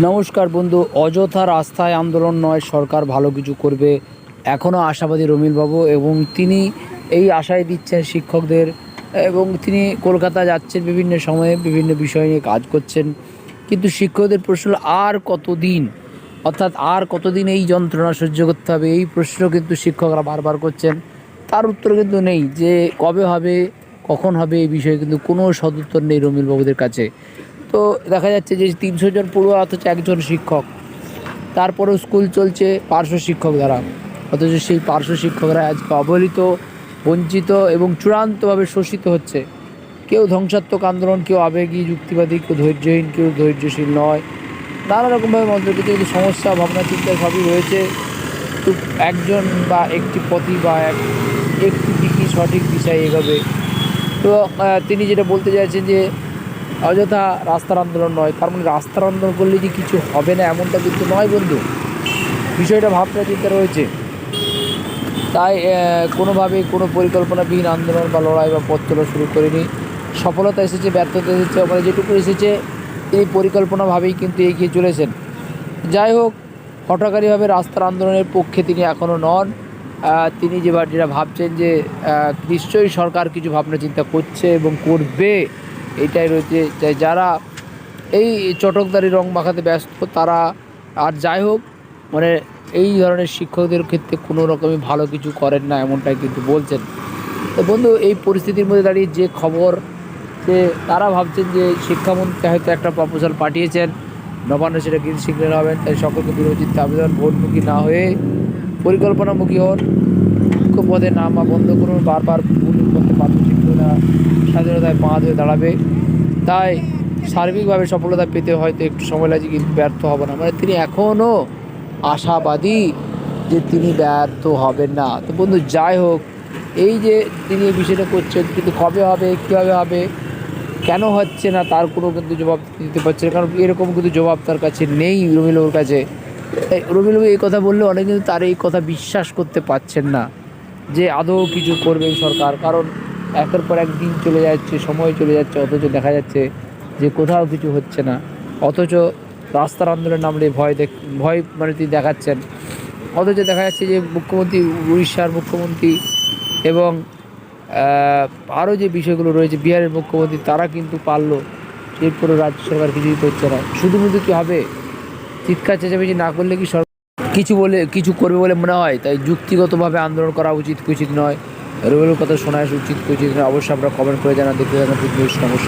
নমস্কার বন্ধু, অযথা রাস্তায় আন্দোলন নয়, সরকার ভালো কিছু করবে এখনও আশাবাদী রমিলবাবু এবং তিনি এই আশায় দিচ্ছেন শিক্ষকদের এবং তিনি কলকাতা যাচ্ছেন বিভিন্ন সময়ে, বিভিন্ন বিষয় নিয়ে কাজ করছেন। কিন্তু শিক্ষকদের প্রশ্ন, আর কতদিন? অর্থাৎ আর কতদিন এই যন্ত্রণা সহ্য করতে হবে? এই প্রশ্ন কিন্তু শিক্ষকরা বারবার করছেন। তার উত্তর কিন্তু নেই যে কবে হবে, কখন হবে, এই বিষয়ে কিন্তু কোনো সদুত্তর নেই রমিলবাবুদের কাছে। তো দেখা যাচ্ছে যে তিনশো জন পড়ুয়া, অথচ একজন শিক্ষক। তারপরেও স্কুল চলছে পার্শ্ব শিক্ষক দ্বারা। অথচ সেই পার্শ্ব শিক্ষকরা আজকে অবহেলিত, বঞ্চিত এবং চূড়ান্তভাবে শোষিত হচ্ছে। কেউ ধ্বংসাত্মক আন্দোলন, কেউ আবেগী, যুক্তিবাদী, কেউ ধৈর্যহীন, কেউ ধৈর্যশীল নয়। নানা রকমভাবে মন্ত্র কিছু কিছু সমস্যা, ভাবনা, চিন্তা সবই রয়েছে। তো একজন বা একটি পথই বা এক, একটি দিকই সঠিক দিশায় এগোবে। তো তিনি যেটা বলতে চাইছেন যে অযথা রাস্তার আন্দোলন নয়, তার মানে রাস্তার আন্দোলন করলে যে কিছু হবে না এমনটা কিন্তু নয় বন্ধু। বিষয়টা ভাবনা চিন্তা রয়েছে। তাই কোনোভাবে কোনো পরিকল্পনাবিহীন আন্দোলন বা লড়াই বা পথ চলা শুরু করিনি। সফলতা এসেছে, ব্যর্থতা এসেছে মানে যেটুকু এসেছে এই পরিকল্পনাভাবেই কিন্তু এগিয়ে চলেছেন। যাই হোক হঠাকারীভাবে রাস্তার আন্দোলনের পক্ষে তিনি এখনও নন। তিনি যে বা- যেটা ভাবছেন যে নিশ্চয়ই সরকার কিছু ভাবনা চিন্তা করছে এবং করবে। এটাই রয়েছে। যারা এই চটকদারি রং মাখাতে ব্যস্ত, তারা আর যাই হোক মানে এই ধরনের শিক্ষকদের ক্ষেত্রে কোনো রকমই ভালো কিছু করেন না এমনটাই কিন্তু বলছেন। তো বন্ধু, এই পরিস্থিতির মধ্যে দাঁড়িয়ে যে খবর, যে তারা ভাবছেন যে শিক্ষামন্ত্রী হয়তো একটা প্রপোজাল পাঠিয়েছেন, নবান্ন সেটা গ্রিন সিগন্যাল হবেন তাই সকলকে বিরোধিতা আবেদন ভোটমুখী না হয়ে পরিকল্পনামুখী হন। মুখ্য পদে নামা বন্ধ করুন, বারবার ভুল পারবে স্বাধীনতায় পা হয়ে দাঁড়াবে। তাই সার্বিকভাবে সফলতা পেতে হয়তো একটু সময় লাগছে, কিন্তু ব্যর্থ হবে না। মানে তিনি এখনও আশাবাদী যে তিনি ব্যর্থ হবেন না। তো বন্ধু, যাই হোক, এই যে তিনি এই বিষয়টা করছেন, কিন্তু কবে হবে, কীভাবে হবে, কেন হচ্ছে না, তার কোনো কিন্তু জবাব দিতে পারছে না। কারণ এরকম কিন্তু জবাব তার কাছে নেই রবিলবাবুর কাছে। এই রবিলবাবু এই কথা বললে অনেক কিন্তু তার এই কথা বিশ্বাস করতে পারছেন না, যে আদৌ কিছু করবে সরকার। কারণ একের পর এক দিন চলে যাচ্ছে, সময় চলে যাচ্ছে, অথচ দেখা যাচ্ছে যে কোথাও কিছু হচ্ছে না। অথচ রাস্তার আন্দোলন নামলে ভয় দেখ, ভয় মানে তিনি দেখাচ্ছেন। অথচ দেখা যাচ্ছে যে মুখ্যমন্ত্রী, উড়িষ্যার মুখ্যমন্ত্রী এবং আরও যে বিষয়গুলো রয়েছে, বিহারের মুখ্যমন্ত্রী, তারা কিন্তু পারল এরপরে রাজ্য সরকার কিছুই করছে না। শুধুমুধু শুধু কি হবে? চিৎকার চেঁচামেচি না করলে কি সরকার কিছু বলে, কিছু করবে বলে মনে হয়? তাই যুক্তিগতভাবে আন্দোলন করা উচিত উচিত নয়। রবিবার কথা শোনা উচিত উচিত অবশ্যই আমরা কমেন্ট করে জানা দেখতে জানা সমস্যা।